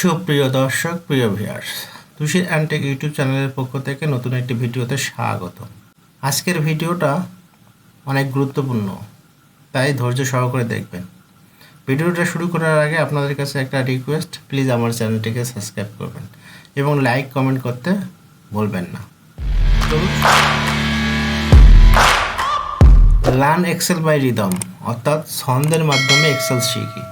সুপ্রিয় দর্শক, প্রিয় ভিউয়ার্স তুষির অ্যান্টেক ইউটিউব চ্যানেলের পক্ষ থেকে নতুন একটি ভিডিওতে স্বাগত। আজকের ভিডিওটা অনেক গুরুত্বপূর্ণ, তাই ধৈর্য সহকারে দেখবেন। ভিডিওটা শুরু করার আগে আপনাদের কাছে একটা রিকোয়েস্ট প্লিজ আমার চ্যানেলটিকে সাবস্ক্রাইব করবেন এবং লাইক কমেন্ট করতে বলবেন না। লার্ন এক্সেল বাই রিদম অর্থাৎ ছন্দের মাধ্যমে এক্সেল শিখি।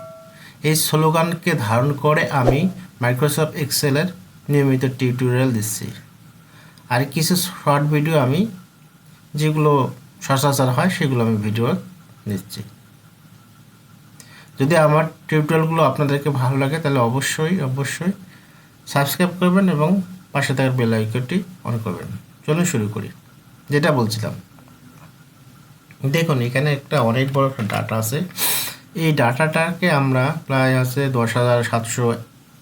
এই স্লোগানকে ধারণ করে আমি মাইক্রোসফট এক্সেলের নিয়মিত টিউটোরিয়াল দিচ্ছি। আর কিছু শর্ট ভিডিও আমি, যেগুলো সচরাচর হয়, সেগুলো আমি ভিডিও দিচ্ছি যদি আমার টিউটোরিয়ালগুলো আপনাদেরকে ভালো লাগে, তাহলে অবশ্যই অবশ্যই সাবস্ক্রাইব করবেন এবং পাশে থাকার বেল অন করবেন। চলুন শুরু করি। যেটা বলছিলাম। দেখুন, এখানে একটা অনেক বড় একটা ডাটা আছে। এই ডাটাটাকে আমরা প্রায় আছে দশ হাজার সাতশো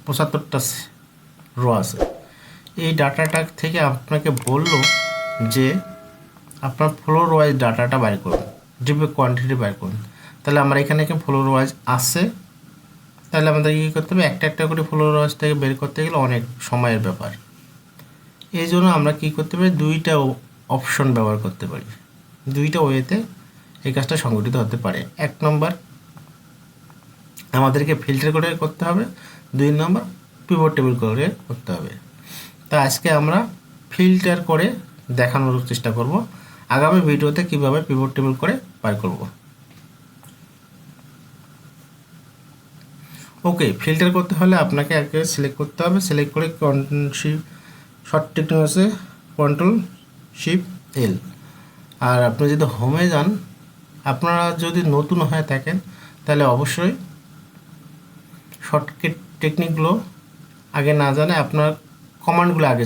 পঁচাত্তরটা রো আছে। এই ডাটাটা থেকে আপনাকে বলল যে আপনার ফ্লোর ওয়াইজ ডাটাটা বাইর করুন ডিপে কোয়ান্টিটি বাইর করুন। তাহলে আমরা এখানে কি ফ্লোর ওয়াইজ আছে? তাহলে আমাদের কী করতে হবে? একটা একটা করে ফ্লোর ওয়াইজ থেকে বের করতে গেলে অনেক সময়ের ব্যাপার। এই জন্য আমরা কী করতে পারি? দুইটা অপশন ব্যবহার করতে পারি। দুইটা ওয়েতে এই কাজটা সংগঠিত হতে পারে। এক নম্বর আমাদেরকে ফিল্টার করে করতে হবে। দুই নম্বর পিভট টেবিল করে করতে হবে। তা আজকে আমরা ফিল্টার করে দেখানোর চেষ্টা করব। আগামী ভিডিওতে কীভাবে পিভট টেবিল করে বার করব। ওকে ফিল্টার করতে হলে আপনাকে আগে সিলেক্ট করতে হবে। সিলেক্ট করে short technology control shift L আর আপনি যদি হোমে যান, আপনারা যদি নতুন হয়ে থাকেন, তাহলে অবশ্যই শর্টকাট টেকনিকগুলো আগে না জানে আপনার কমান্ডগুলো আগে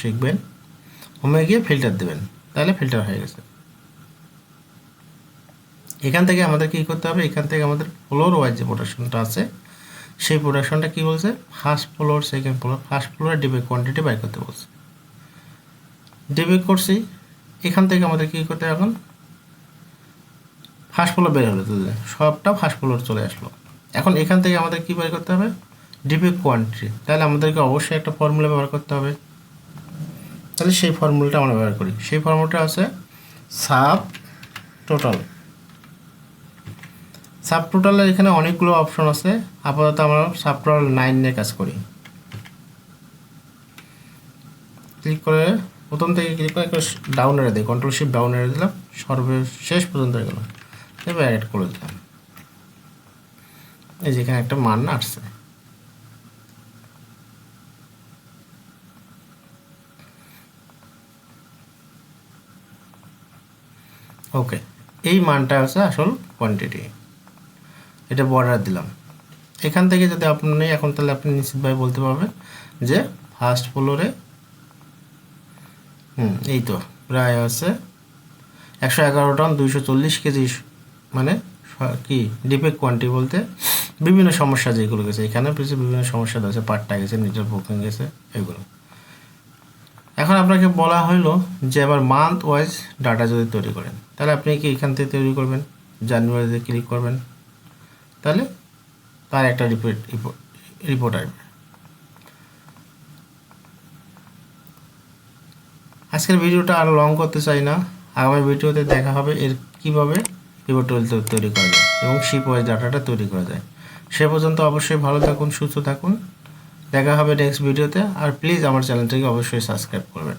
শিখবেন। হোমে গিয়ে ফিল্টার দেবেন। তাহলে ফিল্টার হয়ে গেছে। এখান থেকে আমাদের কী করতে হবে? এখান থেকে আমাদের ফ্লোর ওয়াইজ যে প্রোডাকশনটা আছে, সেই প্রোডাকশনটা কী বলছে? First floor second floor first ফ্লোরে ডিবে কোয়ান্টিটি বাই করতে বলছে। ডিবে করছি। এখান থেকে আমাদের কী করতে এখন? ফার্স্ট ফ্লোর বের হলো সবটা ফার্স্ট ফ্লোর চলে আসলো। এখন এখান থেকে আমাদের কী বের করতে হবে? ডিপি কোয়ান্টিটি তাহলে আমাদেরকে অবশ্যই একটা ফর্মুলা ব্যবহার করতে হবে। তাহলে সেই ফর্মুলাটা আমরা ব্যবহার করি। সেই ফর্মুলাটা আছে সাব টোটাল সাব টোটালের এখানে অনেকগুলো অপশন আছে। আপাতত আমরা সাব টোটাল নাইন নিয়ে কাজ করি। ক্লিক করে প্রথম থেকে ক্লিক করে একটা ডাউন এড়ে দিই কন্ট্রোল শিপ ডাউন এড়ে দিলাম। সর্বশেষ পর্যন্ত গেল। এবার অ্যাড করে দিলাম। এই যেখানে একটা মান আসছে। ওকে, এই মানটা হচ্ছে আসল কোয়ান্টিটি এটা বর্ডার দিলাম। এখান থেকে যদি আপনি, এখন তাহলে আপনি নিশ্চিতভাবে বলতে পারবেন যে ফার্স্ট ফ্লোরে হুম, এই তো, প্রায় আছে একশো এগারো টন দুইশো চল্লিশ কেজি মানে কি ডিফেক্ট কোয়ান্টিটি বলতে বিভিন্ন সমস্যা যেগুলো গেছে এখানে কিছু বিভিন্ন সমস্যা আছে পাটটা গেছে নিজের বুকিং গেছে, এগুলো। এখন আপনাকে বলা হলো যে আবার মান্থ ওয়াইজ ডাটা যদি তৈরি করেন, তাহলে আপনি কি এখান থেকে তৈরি করবেন? জানুয়ারিতে ক্লিক করবেন, তাহলে তার একটা রিপোর্ট রিপোর্ট আসবে। আজকের ভিডিওটা আরও লং করতে চাই না, আগামী ভিডিওতে দেখা হবে এর কীভাবে রিপোর্ট তৈরি করা যায় এবং শিপ ওয়াইজ ডাটাটা তৈরি করা যায়। সে পর্যন্ত অবশ্যই ভালো থাকুন, সুস্থ থাকুন। দেখা হবে নেক্সট ভিডিওতে আর প্লিজ আমার চ্যানেলটিকে অবশ্যই সাবস্ক্রাইব করবেন।